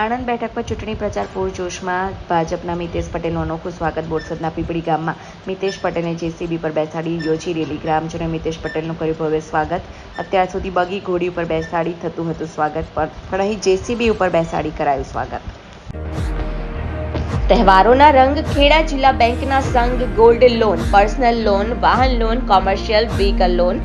આણંદ બેઠક પર ચૂંટણી પ્રચાર પૂરજોશમાં ભાજપના મિતેશ પટેલનું અનોખું સ્વાગત બોરસદના પીપળી ગામમાં. મિતેશ પટેલને જેસીબી પર બેસાડી યોજી રેલી. ગ્રામજનોએ મિતેશ પટેલનું કર્યું ભવ્ય સ્વાગત. અત્યાર સુધી બગી ઘોડી ઉપર બેસાડી થતું હતું સ્વાગત પર પણ અહીં જેસીબી ઉપર બેસાડી કરાયું સ્વાગત. તહેવારોના રંગ ખેડા જિલ્લા બેંકના સંઘ ગોલ્ડ લોન, પર્સનલ લોન, વાહન loan, commercial vehicle loan